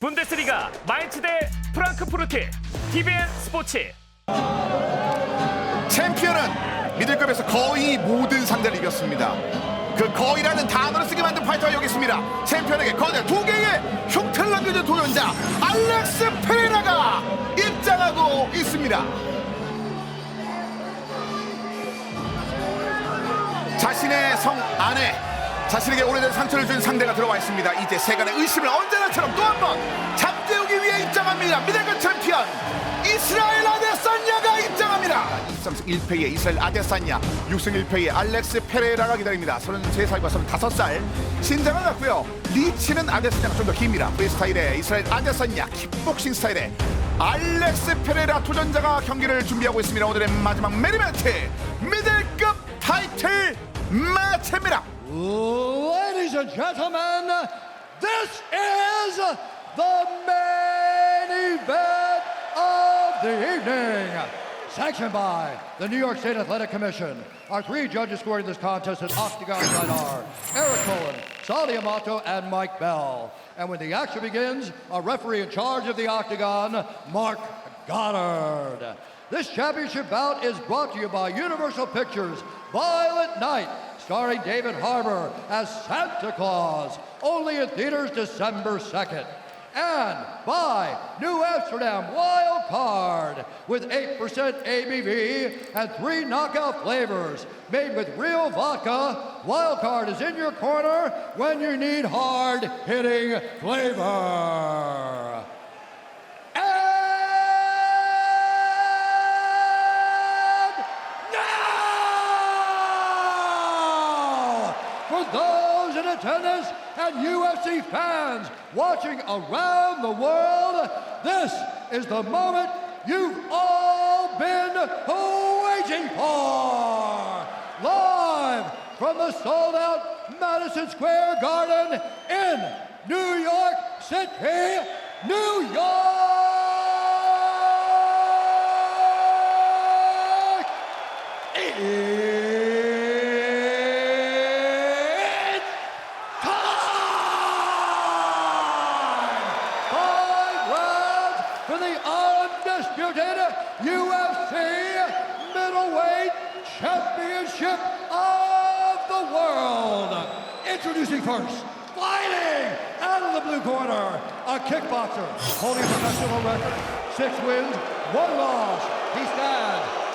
분데스리가 마인츠 대 프랑크푸르트 TVN 스포츠 챔피언은 미들급에서 거의 모든 상대를 이겼습니다. 그 거의라는 단어를 쓰게 만든 파이터가 여기 있습니다. 챔피언에게 거대 두 개의 흉터를 남겨준 도전자 알렉스 페레라가 입장하고 있습니다. 자신의 성 안에 자신에게 오래된 상처를 준 상대가 들어와 있습니다. 이제 세간의 의심을 언제나처럼 또 한 번 잠재우기 위해 입장합니다. 미들급 챔피언 이스라엘 아데사냐가 입장합니다. 23승 1패의 이스라엘 아데사냐, 6승 1패의 알렉스 페레라가 기다립니다. 33살과 35살. 신장은 같고요. 리치는 아데사냐가 좀 더 깁니다. 프리스타일의 이스라엘 아데사냐, 킥복싱 스타일의 알렉스 페레라 도전자가 경기를 준비하고 있습니다. 오늘의 마지막 메리멘트 미들급 타이틀 매치입니다. Ladies and gentlemen, this is the main event of the evening. Sanctioned by the New York State Athletic Commission. Our three judges scoring this contest at Octagon Side are Eric Cohen, Sally Amato, and Mike Bell. And when the action begins, a referee in charge of the Octagon, Mark Goddard. This championship bout is brought to you by Universal Pictures Violent Night, starring David Harbour as Santa Claus, only in theaters December 2nd. And by New Amsterdam Wild Card with 8% ABV and three knockout flavors. Made with real vodka, Wild Card is in your corner when you need hard hitting flavor. Attendance and UFC fans watching around the world, this is the moment you've all been waiting for. Live from the sold out Madison Square Garden in New York City, New York.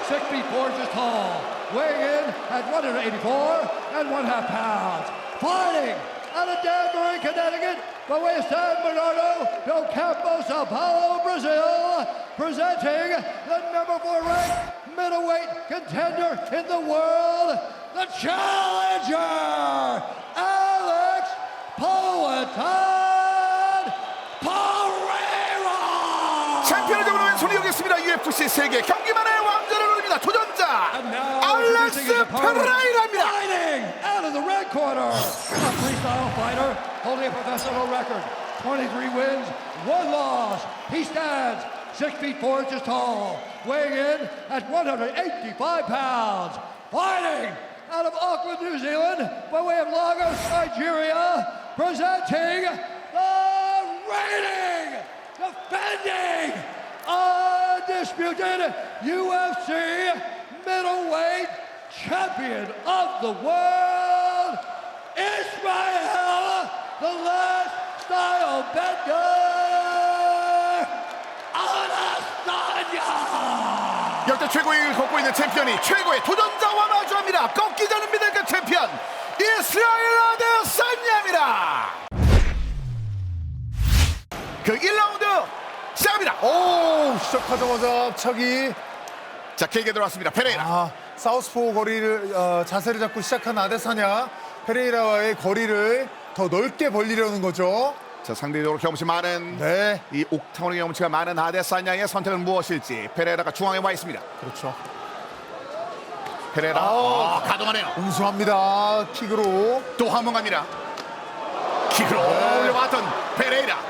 64 inches tall, weighing in at 184 and one half pounds. Fighting out of Danbury, Connecticut, but we San Bernardo del Campo, Sao Paulo, Brazil, presenting the number four ranked middleweight contender in the world, the challenger, Alex Poetan Pereira! 세계 경기만의 왕자! Alexis Pereira! fighting out of the red corner. a freestyle fighter holding a professional record. 23 wins, one loss. He stands six feet four inches tall, weighing in at 185 pounds. Fighting out of Auckland, New Zealand, by way of Lagos, Nigeria, presenting the reigning, defending, undisputed UFC middleweight champion of the world, Israel, the last style bender, Adesanya. 역대 최고의 일을 걷고 있는 챔피언이 최고의 도전자와 마주합니다. 꺾이지 않은 미들급 챔피언 이스라엘 아데사냐입니다. 그 1라운드 시작합니다. 오 시작하자마자 앞차기 자, 길게 들어왔습니다. 페레이라. 아 사우스포 거리를 어, 자세를 잡고 시작한 아데사냐 페레이라와의 거리를 더 넓게 벌리려는 거죠 자, 상대적으로 경험치 많은 네 이 옥타운의 경험치가 많은 아데사냐의 선택은 무엇일지 페레라가 중앙에 와 있습니다. 그렇죠 페레라 아우. 아, 가동하네요. 응수합니다 킥으로 또 한 번 갑니다. 킥으로 네. 올려왔던 페레이라.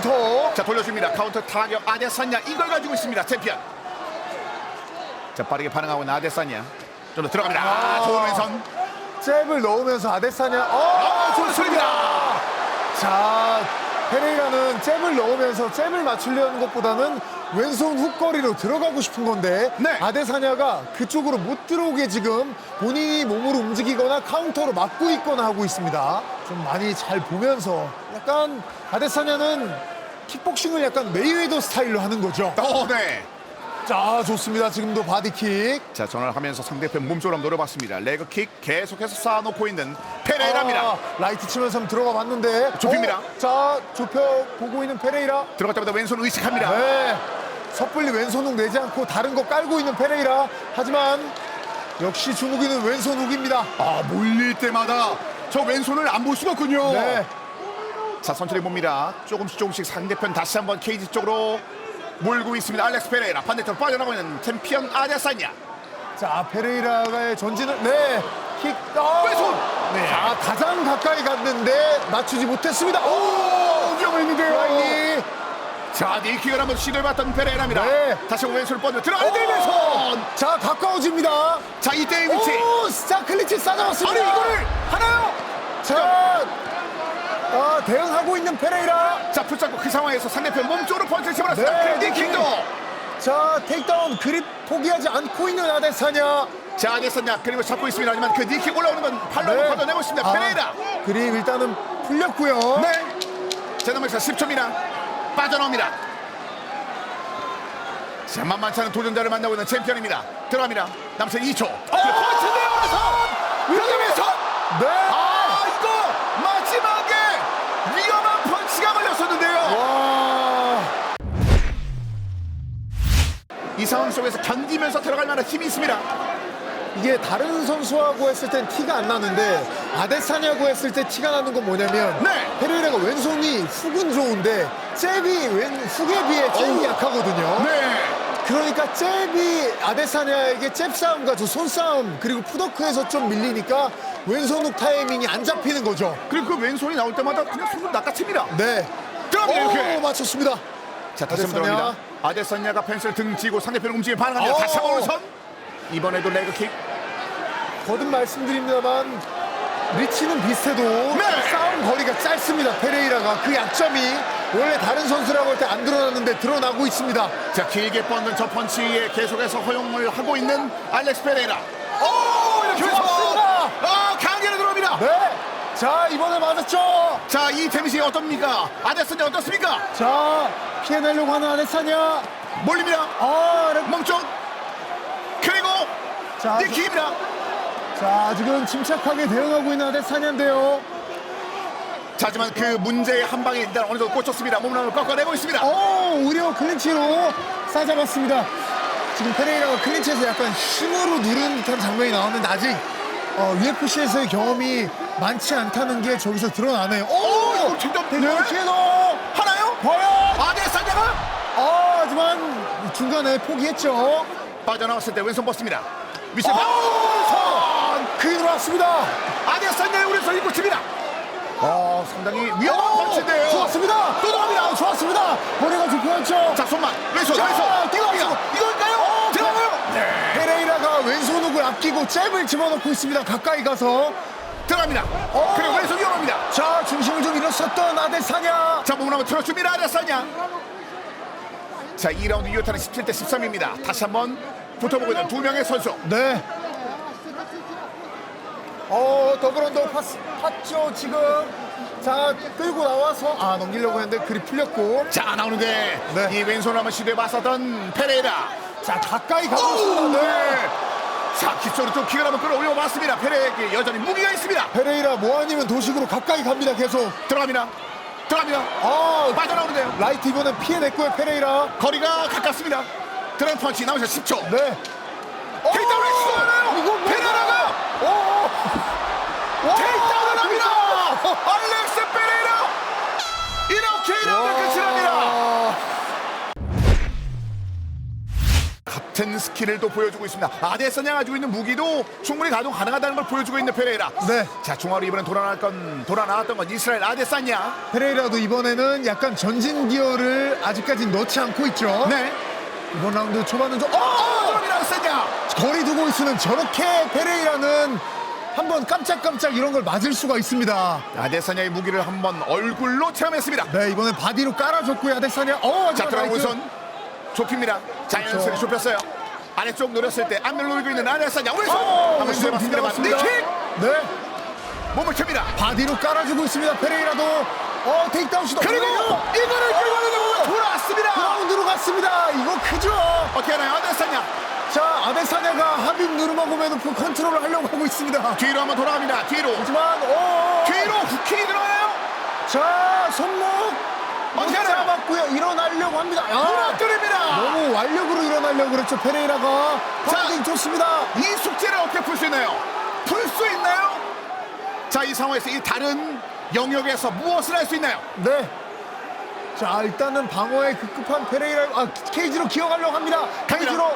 카운터 자 돌려줍니다. 카운터 타격 아데사냐 이걸 가지고 있습니다. 챔피언. 자 빠르게 반응하고 있는 아데사냐. 좀 더 들어갑니다. 아, 좋은 왼손. 잽을 넣으면서 아데사냐 어 아, 좋습니다. 자, 페레이라는 잽을 넣으면서 잽을 맞추려는 것보다는 왼손 훅거리로 들어가고 싶은 건데 네. 아데사냐가 그쪽으로 못 들어오게 지금 본인이 몸으로 움직이거나 카운터로 막고 있거나 하고 있습니다. 좀 많이 잘 보면서 약간 아데사냐는 킥복싱을 약간 메이웨더 스타일로 하는 거죠. 어, 네. 자, 좋습니다. 지금도 바디킥. 자, 전화를 하면서 상대편 몸쪽으로 한번 노려봤습니다. 레그킥 계속해서 쌓아놓고 있는 페레이라입니다. 아, 라이트 치면서 한번 들어가 봤는데 좁힙니다. 어, 자, 좁혀 보고 있는 페레이라. 들어갈 때마다 왼손 의식합니다. 네. 섣불리 왼손 훅 내지 않고 다른 거 깔고 있는 페레이라. 하지만 역시 주무기는 왼손 훅입니다. 아, 몰릴 때마다 저 왼손을 안 볼 수가 없군요. 네. 자, 천천히 봅니다. 조금씩 조금씩 상대편 다시 한번 케이지 쪽으로 몰고 있습니다. 알렉스 페레이라 반대쪽 으로 빠져나가고 있는 챔피언 아데사냐. 자, 페레이라의 전진을 네. 킥. 아, 왼손! 네. 자, 가장 가까이 갔는데 맞추지 못했습니다. 오! 위험했는데요. 라인이. 자, 니킥을 한번 시도해봤던 페레이라입니다. 네. 다시 한번 왼손을 뻗어 왼손. 자, 가까워집니다. 자, 이때의 위치. 오! 자, 클리치 싸잡았습니다. 아니, 이거를 하나요? 자, 아, 대응하고 있는 페레이라. 자, 붙잡고 그 상황에서 상대편 몸쪽으로 펀치를 치버렸습니다. 네, 니킥도. 자, 테이크다운 그립 포기하지 않고 있는 아데사냐. 자, 아데사냐 그리고 잡고 있습니다. 하지만 그 니킥 올라오는 건 팔로 네. 걷어내고 있습니다. 아, 페레이라. 그립 일단은 풀렸고요. 네. 자, 남아서 10초입니다. 빠져나옵니다. 자, 만만치 않은 도전자를 만나고 있는 챔피언입니다. 들어갑니다. 남은 2초. 어, 펀치인데요, 왼손! 여기 왼손! 네. 상황 속에서 견디면서 들어갈 만한 힘이 있습니다. 이게 다른 선수하고 했을 땐 티가 안 나는데 아데사냐고 했을 때 티가 나는 건 뭐냐면 네. 페레이라가 왼손이 훅은 좋은데 잽이 왼 훅에 비해 잽이 약하거든요. 네. 그러니까 잽이 아데사냐에게 잽 싸움과 저 손싸움 그리고 푸더크에서 좀 밀리니까 왼손 훅 타이밍이 안 잡히는 거죠. 그리고 그 왼손이 나올 때마다 그냥 손을 낚아챕니다. 네. 오, 이렇게. 맞췄습니다. 자, 다시 한번 아데사냐. 들어갑니다. 아데사냐가 펜스를 등지고 상대편 움직임에 반응합니다. 오. 다시 한번 오른손. 이번에도 레그킥. 거듭 말씀드립니다만 리치는 비슷해도 네. 싸움 거리가 짧습니다. 페레이라가 그 약점이 원래 다른 선수라고 할 때 안 드러났는데 드러나고 있습니다. 자, 길게 뻗는 저 펀치에 계속해서 허용을 하고 있는 알렉스 페레이라. 오, 이렇게 왼손. 좋았습니다. 아, 강제로 들어옵니다. 네. 자 이번에 맞았죠. 자, 이 데미지 어떻습니까? 아데사냐 어떻습니까? 자 피해내려고 하는 아데사냐. 몰립니다. 아, 네. 멍쪽. 그리고 자, 니킥입니다. 자 지금 침착하게 대응하고 있는 아데사냐인데요. 자, 하지만 그 문제의 한 방에 일단 어느 정도 꽂혔습니다. 몸을 꺾어내고 있습니다. 오 오히려 클린치로 싸잡았습니다. 지금 페레이라가 클린치에서 약간 힘으로 누른 듯한 장면이 나왔는데 아직 어, UFC에서의 경험이 많지 않다는 게 저기서 드러나네요. 오, 오! 이거 진짜 네, 키도 하나요? 과연! 아데사냐가 아, 하지만 중간에 포기했죠. 빠져나왔을 때 왼손 벗습니다. 미셸 아! 방. 크게 들어왔습니다. 아데사냐의 오른손 입고 칩니다. 아, 상당히 위험한 펀치인데요. 좋았습니다. 또 들어갑니다. 좋았습니다. 머리가 좁혀졌죠. 자, 손만 왼손 자, 왼손 뛰어갑니다. 이걸까요? 들어가요. 네. 페레이라가 왼손 훅을 아끼고 잽을 집어넣고 있습니다. 가까이 가서. 들어갑니다. 어. 그리고 왼손 위험합니다. 자, 중심을 좀 잃었었던 아데사냐. 자, 몸을 한번 틀어줍니다. 아데사냐. 자, 2라운드 이어타는 17대 13입니다. 다시 한번 붙어보고 있는 두 명의 선수. 네. 어, 더블 언더 파스, 팠죠, 지금. 자, 끌고 나와서, 아, 넘기려고 했는데 그리 풀렸고. 자, 나오는데 네. 이 왼손을 한번 시도해봤었던 페레이라. 자, 가까이 가고 오, 있습니다. 네. 자, 기초로 좀 기가 한번 끌어올려 봤습니다. 페레에게 여전히 무기가 있습니다. 페레이라 뭐 아니면 도식으로 가까이 갑니다, 계속. 들어갑니다. 들어갑니다. 아, 빠져나오는데요. 라이트 이번엔 피해냈고요, 페레이라. 거리가 가깝습니다. 드럼 펀치 나오셔 10초. 네. 테이크다운을 시도하나요? 이거? 페레라가 오! 오! 테이크다운 같은 스킬을 또 보여주고 있습니다. 아데사냐 가지고 있는 무기도 충분히 가동 가능하다는 걸 보여주고 있는 페레이라. 네. 자, 중화로 이번엔 돌아날 건 돌아 나왔던 건 이스라엘 아데사냐. 페레이라도 이번에는 약간 전진 기어를 아직까지 넣지 않고 있죠. 네. 이번 라운드 초반은 좀, 어, 어! 거리 두고 있으면 저렇게 페레이라는 한번 깜짝깜짝 이런 걸 맞을 수가 있습니다. 아데사냐의 무기를 한번 얼굴로 체험했습니다. 네, 이번엔 바디로 깔아줬고요, 아데사냐. 어, 자, 들어가 나이스. 좁힙니다. 자연스레 그렇죠. 좁혔어요. 아래쪽 노렸을 때 앞면 노리고 있는 왼손 어, 한번 왼손 시도해봤습니다만 빗나갔습니다. 니킥 네, 몸을 켭니다. 바디로 깔아주고 있습니다, 페레이라도. 어, 테이크다운 시도. 그리고 이거를 끌어내고 돌아왔습니다. 그라운드로 갔습니다. 이거 크죠? 어떻게 하나요, 아데사냐? 자, 아데사냐가 합입 누르마고메 놓고 컨트롤을 하려고 하고 있습니다. 뒤로 한번 돌아갑니다. 뒤로 하지만, 어, 뒤로 후킹이 들어가요. 자, 손목. 하나요? 잡았고요. 일어나려고 합니다. 아, 무너뜨립니다. 너무 완력으로 일어나려고 그랬죠, 페레이라가. 자. 좋습니다. 이 숙제를 어떻게 풀 수 있나요? 풀 수 있나요? 자, 이 상황에서 이 다른 영역에서 무엇을 할 수 있나요? 네. 자, 일단은 방어에 급급한 페레이라, 아, 케이지로 기어가려고 합니다. 케이지로.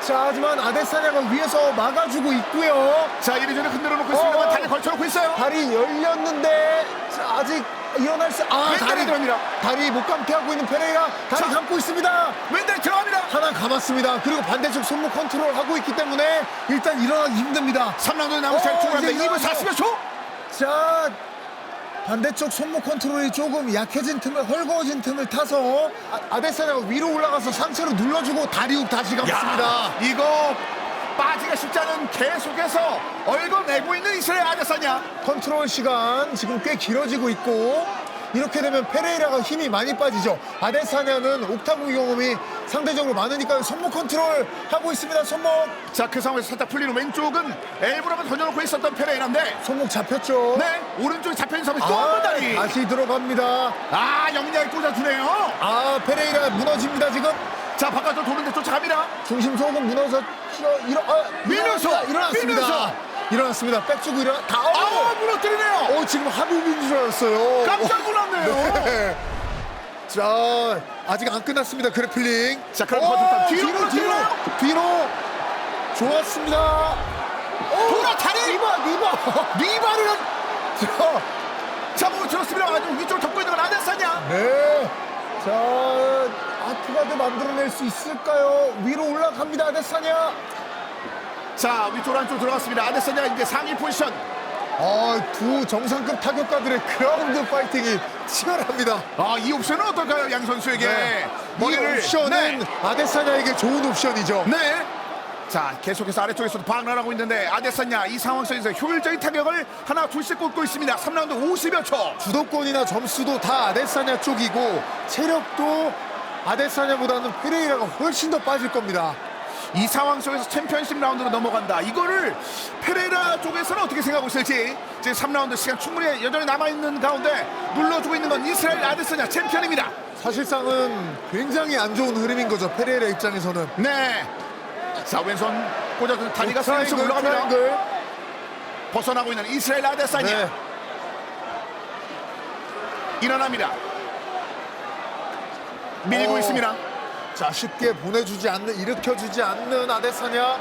자, 하지만 아데사냐가 위에서 막아주고 있고요. 자, 이리저리 흔들어 놓고 있습니다만 어. 다리 걸쳐 놓고 있어요. 다리 열렸는데 자, 아직 일어날 수 아, 왼다리 들어갑니다. 다리 못 감게 하고 있는 페레이라 다리 자. 감고 있습니다. 왼다리 들어갑니다. 하나 감았습니다. 그리고 반대쪽 손목 컨트롤 하고 있기 때문에 일단 일어나기 힘듭니다. 3라운드 남은 시간 어. 이제 2분 일어나요. 40여 초. 자 반대쪽 손목 컨트롤이 조금 약해진 틈을 헐거워진 틈을 타서 아, 데사냐가 위로 올라가서 상체로 눌러주고 다리 훅 다시 감습니다. 야, 이거 쉽지 않은 계속해서 얽어내고 있는 이스라엘 아데사냐. 컨트롤 시간 지금 꽤 길어지고 있고 이렇게 되면 페레이라가 힘이 많이 빠지죠. 아데사냐는 옥타브 경험이 상대적으로 많으니까 손목 컨트롤 하고 있습니다. 손목 자, 그 상황에서 살짝 풀리는 왼쪽은 엘브라만 던져놓고 있었던 페레이라인데 손목 잡혔죠. 네, 오른쪽에 잡혀있는 상황에 또한 아, 번 다리. 다시 들어갑니다. 아, 영리하게 꽂아주네요. 아 페레이라 무너집니다 지금. 자, 바깥으로 도는데 쫓아갑니다. 중심 소금 무너져 일어 일어 아, 밀면서, 일어났습니다. 일어났습니다. 밀면서. 일어났습니다. 백주고 일어나 다. 아, 무너뜨리네요. 어 지금 합의인 줄 알았어요. 깜짝 놀랐네요. 네. 자 아직 안 끝났습니다 그래플링. 자, 그럼 오, 거듭 뒤로 뒤로 뒤로. 뒤로 좋았습니다. 오, 돌아, 다리! 리바 리바 리바를 자, 자, 뭐 들었습니다. 아주 위쪽으로 덮고 있는 건 아데사냐. 네. 자 아트가드 만들어낼 수 있을까요? 위로 올라갑니다 아데사냐. 자, 위쪽으로 안쪽으로 들어갔습니다. 아데사냐 이제 상위 포지션. 아, 두 정상급 타격가들의 그라운드 파이팅이 치열합니다. 아, 이 옵션은 어떨까요? 양 선수에게. 네. 이 머리를. 옵션은 네. 아데사냐에게 좋은 옵션이죠. 네. 자, 계속해서 아래쪽에서도 방랑하고 있는데 아데사냐 이 상황 속에서 효율적인 타격을 하나 둘씩 꽂고 있습니다. 3라운드 50여 초. 주도권이나 점수도 다 아데사냐 쪽이고 체력도 아데사냐보다는 페레이라가 훨씬 더 빠질 겁니다. 이 상황 속에서 챔피언십 라운드로 넘어간다. 이거를 페레라 쪽에서는 어떻게 생각하고 있을지 지금 3라운드 시간 충분히 여전히 남아있는 가운데 눌러주고 있는 건 이스라엘 아데사냐 챔피언입니다. 사실상은 굉장히 안 좋은 흐름인 거죠. 페레이라 입장에서는. 네. 자 왼손 꽂아준 다리가 슬쩍 트라이앵글, 올라갑니다. 트라이앵글. 벗어나고 있는 이스라엘 아데사냐 네. 일어납니다. 밀고 어. 있습니다. 자, 쉽게 보내주지 않는, 일으켜주지 않는 아데사냐.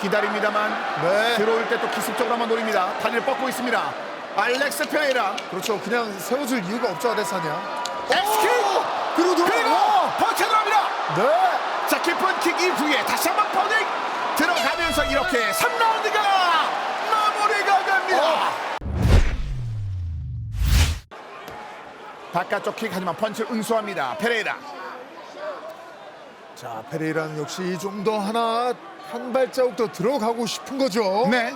기다립니다만 네. 들어올 때 또 기습적으로 한번 노립니다. 다리를 뻗고 있습니다. 알렉스 페레이라 그렇죠. 그냥 세워줄 이유가 없죠, 아데사냐. 엑스킥 그리고 그리고 버텨 들어갑니다. 네. 자 깊은 킥 이후에 다시 한번 퍼닝 들어가면서 이렇게 3라운드가 마무리가 바깥쪽 킥 하지만 펀치를 응수합니다. 페레이라. 자, 페레이라는 역시 좀 더 하나 한 발자국 더 들어가고 싶은 거죠. 네.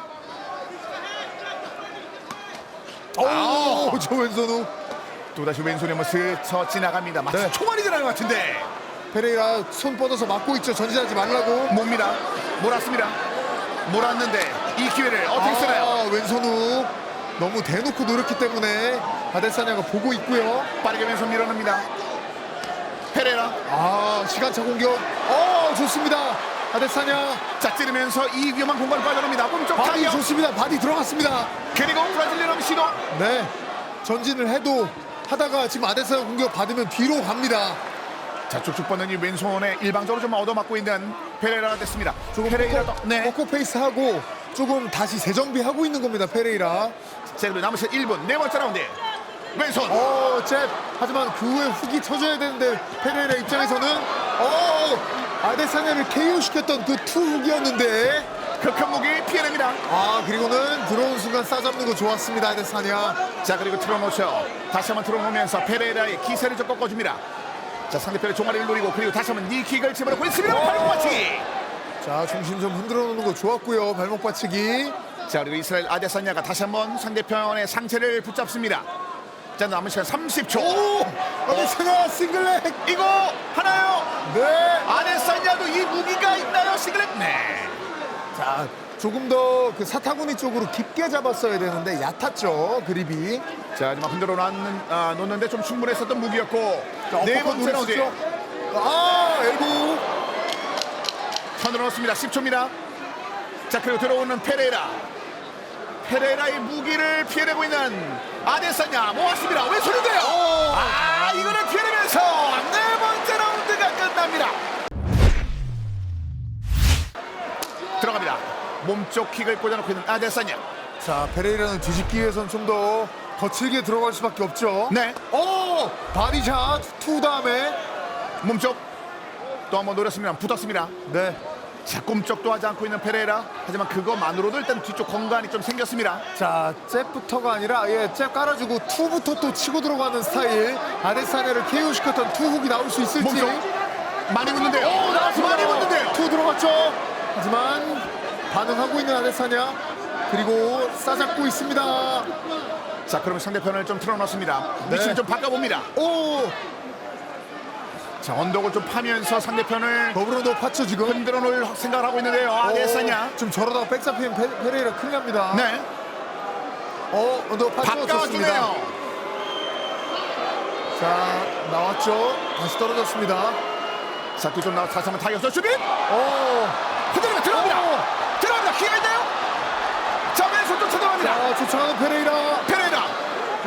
오, 저 왼손 후. 또다시 왼손에 한번 스쳐 지나갑니다. 마치 네. 총알이 지나는 것 같은데 페레이라 손 뻗어서 막고 있죠. 전진하지 말라고. 뭡니다. 몰았습니다. 몰았는데 이 기회를 어떻게 쓰나요? 아, 왼손 후. 너무 대놓고 노렸기 때문에 아데사냐가 보고 있고요. 빠르게 왼손 밀어냅니다. 페레라. 아, 시간차 공격. 어, 좋습니다. 아데사냐. 자 찌르면서 이 위험한 공간을 빠져나옵니다. 몸쪽 바디 타격. 좋습니다. 바디 들어갔습니다. 그리고 브라질리언 시도. 네. 전진을 해도 하다가 지금 아데사냐 공격 받으면 뒤로 갑니다. 자 쭉쭉 뻗는 이 왼손에 일방적으로 좀 얻어맞고 있는 페레라가 됐습니다. 조금 페레이라도 포커, 네. 포커 페이스 하고 조금 다시 재정비하고 있는 겁니다. 페레이라. 자 그리고 남은 시간 1분 네 번째 라운드 왼손. 어, 잽. 하지만 그 후에 훅이 쳐줘야 되는데 페레이라 입장에서는 어, 아데사냐를 KO 시켰던 그 투 훅이었는데 그큰 무기 피해냅니다. 아 그리고는 들어온 순간 싸잡는 거 좋았습니다 아데사냐. 자 그리고 틀어놓죠. 다시 한번 틀어놓으면서 페레이라의 기세를 좀 꺾어줍니다. 자 상대편의 종아리를 노리고 그리고 다시 한번 니킥을 집어넣고 있습니다. 발목 받치기. 자 중심 좀 흔들어 놓는 거 좋았고요. 발목 받치기. 자 그리고 이스라엘 아데사냐가 다시 한번 상대편의 상체를 붙잡습니다. 자 남은 시간 30초. 오 아데사냐 싱글렉. 이거 하나요? 네. 아데사냐도 이 무기가 있나요? 싱글렛? 네. 자 조금 더 그 사타구니 쪽으로 깊게 잡았어야 되는데 얕았죠 그립이. 자 하지만 흔들어 놓는, 아, 놓는데 좀 충분했었던 무기였고 자, 네 어퍼컷 번째 라운드 노리시죠. 아 엘보. 턴을 넣었습니다. 10초입니다. 자 그리고 들어오는 페레이라. 페레이라의 무기를 피해내고 있는 아데사냐 모았습니다. 왼손인데요. 아 이거를 피해내면서 네 번째 라운드가 끝납니다. 들어갑니다. 몸쪽 킥을 꽂아놓고 있는 아데사냐. 자 페레이라는 뒤집기 위해선 좀 더 거칠게 들어갈 수밖에 없죠. 네. 오 바디샷 투 다음에 몸쪽 또 한번 노렸습니다. 붙었습니다. 네. 자 꼼짝도 하지 않고 있는 페레이라. 하지만 그것만으로도 일단 뒤쪽 공간이 좀 생겼습니다. 자, 잽부터가 아니라 예, 잽 깔아주고 투부터 또 치고 들어가는 스타일. 아데사네를 KO 시켰던 투 훅이 나올 수 있을지. 몸쪽 많이 붙는데요. 오, 나왔습니다. 많이 붙는데요. 투 들어갔죠. 하지만 반응하고 있는 아데사냐. 그리고 싸잡고 있습니다. 자 그러면 상대편을 좀 틀어놨습니다. 네. 위치를 좀 바꿔봅니다. 오, 자 언덕을 좀 파면서 상대편을 더불어 높았죠 지금. 흔들어 놓을 생각을 하고 있는데요. 아 데사냐. 오, 좀 저러다가 백 잡히면 페, 페레이라 큰일 납니다. 네. 어, 언덕 파죠 좋습니다. 바꿔주네요. 자, 나왔죠. 다시 떨어졌습니다. 자 뒤쪽 나와 다시 한번 타격서 수비. 오, 흔들면 들어갑니다. 들어갑니다. 기회가 있나요? 자 왼손 쫓아 들어갑니다. 자, 쫓아가는 페레이라. 페레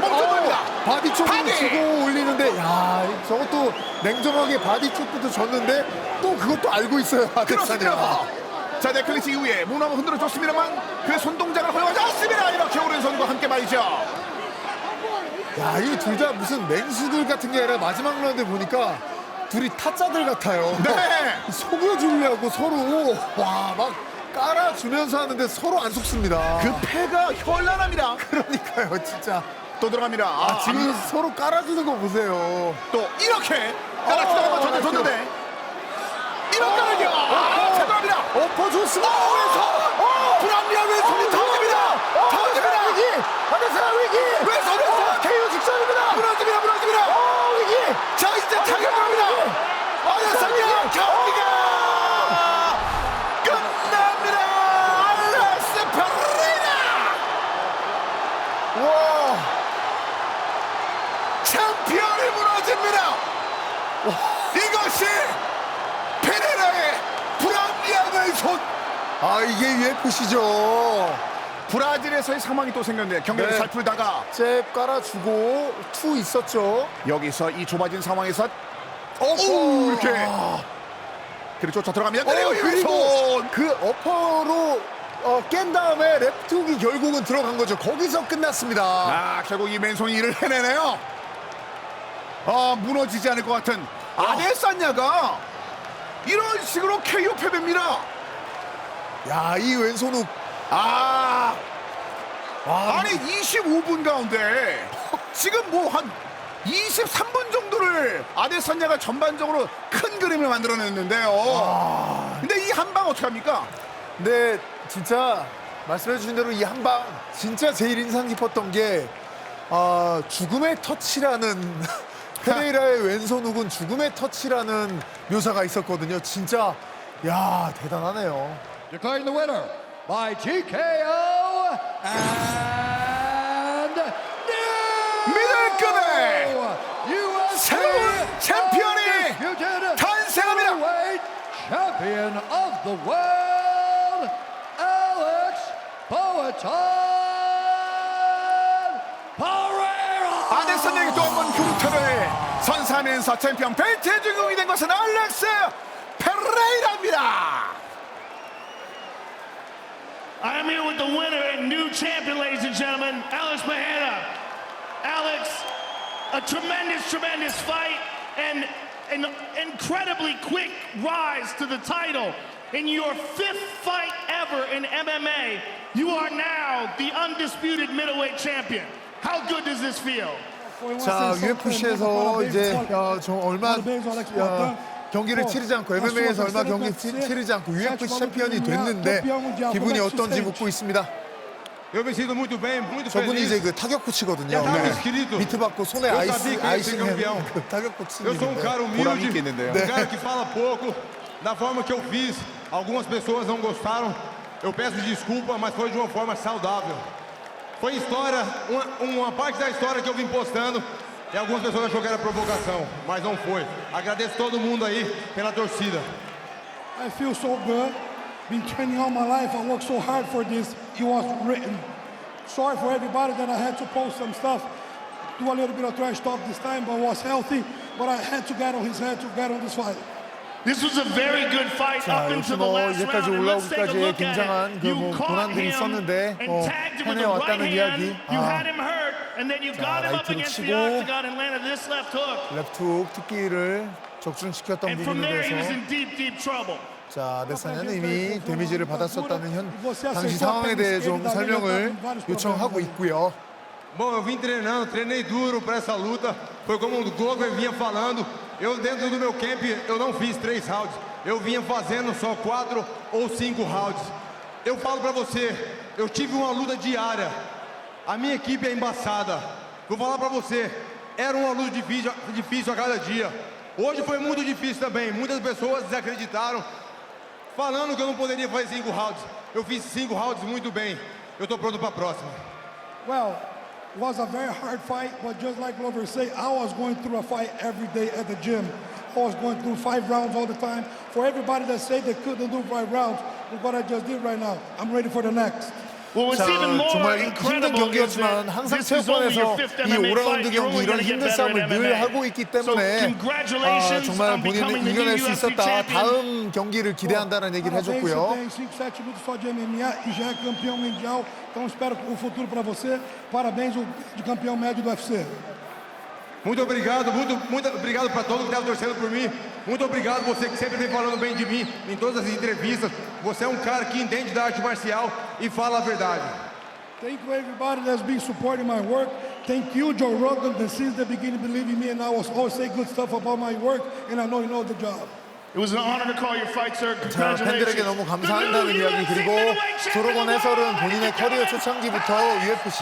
돌립니다. 어, 바디 쪽으로 바디! 치고 올리는데 야 저것도 냉정하게 바디 쪽부터 졌는데 또 그것도 알고 있어요 아데사냐 그렇습니다. 자 네클리치 이후에 몸 한번 흔들어 줬습니다만 그 손동작을 허용하지 않습니다. 이렇게 오른손과 함께 말이죠. 야이 둘 다 무슨 맹수들 같은 게 아니라 마지막 라운드 보니까 둘이 타짜들 같아요 네. 속여주려고 서로 와 막 깔아주면서 하는데 서로 안 속습니다 그 패가 현란합니다. 그러니까요 진짜 또 들어갑니다. 아, 아, 지금 서로 깔아주는 거 보세요. 또 이렇게 따라치다 한번 던져 줬는데 이렇게는요. 아, 제대로합니다. 엎어 좋습니다. 어, 불합리한 왼손이 던집니다. 던집니다. 위기. 아데사냐 위기. 왼손 아 이게 UFC죠. 브라질에서의 상황이 또 생겼네요. 경기를 네. 잘 풀다가 잽 깔아주고 투 있었죠. 여기서 이 좁아진 상황에서 오 오 이렇게 그리고 쫓아 들어갑니다. 어, 이 그리고. 그 어퍼로 어, 깬 다음에 랩투기 결국은 들어간 거죠. 거기서 끝났습니다. 아 결국 이 맨손이 일을 해내네요. 아 무너지지 않을 것 같은 아데사냐가 이런 식으로 KO 패배입니다. 야 이 왼손 훅. 아 와, 아니 25분 가운데 지금 뭐 한 23분 정도를 아데사냐가 전반적으로 큰 그림을 만들어냈는데요. 근데 이 한 방 어떻게 합니까? 근데 진짜 말씀해 주신 대로 이 한 방 진짜 제일 인상 깊었던 게 아, 죽음의 터치라는 페레이라의 왼손 훅은 죽음의 터치라는 묘사가 있었거든요. 진짜 야 대단하네요. Declaring the winner by TKO and 미들급의 USA 새로운 챔피언이 undisputed 탄생합니다. heavyweight champion of the world, Alex Poetan Pereira. 아데사냐에게 또 한번 흉터를 선사하면서 챔피언 벨트의 주인공이 된 것은 알렉스 페레이라입니다. I'm here with the winner and new champion, ladies and gentlemen, Alex Maheda. Alex, a tremendous, tremendous fight and an incredibly quick rise to the title in your fifth fight ever ever in MMA, you are now the undisputed middleweight champion. How good does this feel? 자, UFC에서 이제 어, 좀 얼마 어, 경기를 치르지 않고 MMA에서 얼마 경기 치, 치르지 않고 UFC 챔피언이 됐는데 기분이 어떤지 묻고 있습니다. Eu me sinto muito bem, muito 저분이. 이제 그 타격 코치거든요. 야, 네. 미트 받고 손에 Eu 아이스 아이싱 campeão. 그 타격 um 코치인데 cara 보람 humilde, 있게 있는데요. um cara que fala pouco. Da forma que eu fiz, algumas pessoas não gostaram. Eu peço desculpa, mas foi de uma forma saudável. Foi história, uma, uma parte da história que eu vim postando. E algumas pessoas achou que era provocação, mas não foi. Agradeço todo mundo aí pela torcida. I feel so good. Been training all my life. I worked so hard for this. It was written. Sorry for everybody that I had to post some stuff. Do a little bit of trash talk this time, but was healthy. But I had to get on his head to get on this fight. This was a very good fight 자, up 역시 into the 뭐 last 이제까지 round. And let's take a 올라오기까지 look at 굉장한 it. 그 You 뭐 caught 고난들이 him 있었는데 and 어, tagged him with the right 해내왔다는 hand. 이야기. You 아, had him hurt, and then you got him up 라이트를 against the 치고. octagon and landed this left hook. 랩툭 특기를 적중시켰던 And from 부분에 there, he was 대해서 in deep, deep trouble. 자, 아데사냐는 이미 데미지를 받았었다는 현, 당시 상황에 대해 좀 설명을 요청하고 있고요. Bom, eu vim treinando, treinei duro para essa luta. Foi como o Glover vinha falando. Eu dentro do meu camp, eu não fiz três rounds. Eu vinha fazendo só quatro ou cinco rounds. Eu falo para você, eu tive uma luta diária. A minha equipe é embaçada. Vou falar para você, era uma luta difícil, difícil a cada dia. Hoje foi muito difícil também. Muitas pessoas desacreditaram, falando que eu não poderia fazer cinco rounds. Eu fiz cinco rounds muito bem. Eu tô pronto para a próxima. Well, it was a very hard fight, but just like Glover said, I was going through a fight every day at the gym. I was going through five rounds all the time. For everybody that said they couldn't do five rounds, look what I just did right now. I'm ready for the next. 자, 정말 힘든 경기였지만 항상 체육관에서 이 MMA 5라운드 fight. You're 경기 이런 힘든 싸움을 늘. 하고 있기 때문에 아, 정말 본인은 이겨낼 수 있었다. 다음 경기를 기대한다는 얘기를 해줬고요. tem 5, 7 minutos só de MMA e já é campeão mundial. Então espero o futuro para você. Parabéns, o de campeão médio do UFC. Muito obrigado, muito, muito obrigado para todo mundo que estava torcendo por mim. Muito obrigado você que sempre vem falando bem de mim em todas as entrevistas. Você é um cara que entende da arte marcial e fala a verdade. Thank you everybody that's been supporting my work. Thank you, Joe Rogan, that since the beginning believe in me and I was always say good stuff about my work and I know you know the job. It was an honor to call your fight, sir. 자, 팬들에게 Congratulations. 너무 감사한다는 The new 이야기 UFC 그리고 middleweight champion 조로건 of the 해설은 world, 본인의 ladies and 커리어 gentlemen. 초창기부터 UFC